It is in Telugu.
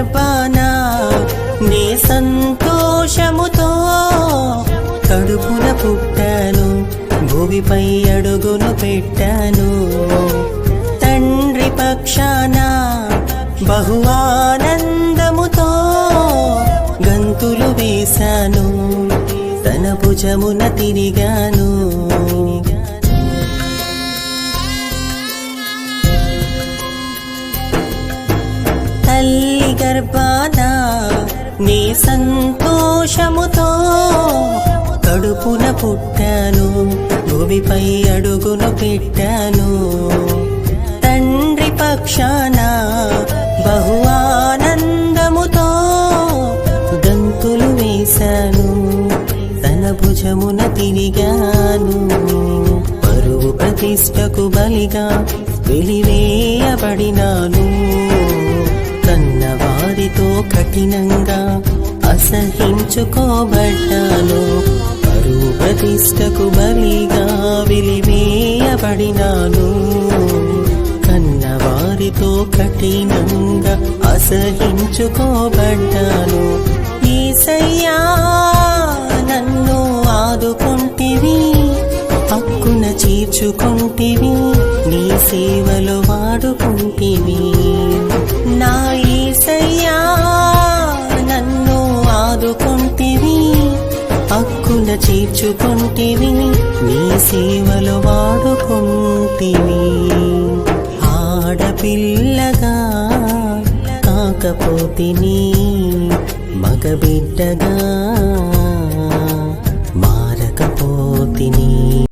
గర్భాన? నీ సంతోషముతో కడుపున పుట్టాను భూమిపై అడుగును పెట్టాను. తండ్రి పక్షాన? బహు ఆనందముతో గంతులు వేశాను తన భుజమున తిరిగాను. తల్లి గర్భాన నీ సంతోషముతో కడుపున పుట్టాను భూమిపై అడుగును పెట్టాను. తండ్రి పక్షాన బహు ఆనందముతో గంతులు వేశాను తన భుజమున తిరిగాను. పరువు ప్రతిష్టకు బలిగా వెలివేయబడినాను. కఠినంగా అసహించుకోబడ్డాను. పరువు ప్రతిష్టకు బలిగా విలివేయబడినాను. కన్నవారితో కఠినంగా అసహించుకోబడ్డాను. ఈసయ్యా నన్ను ఆదుకుంటివి హక్కున చీర్చుకుంటివి నీ సేవలో వాడుకుంటివి. కింద చేర్చుకుంటివి నీ సేవలు వాడుకుంటివి. ఆడపిల్లగా కాకపోతిని మగబిడ్డగా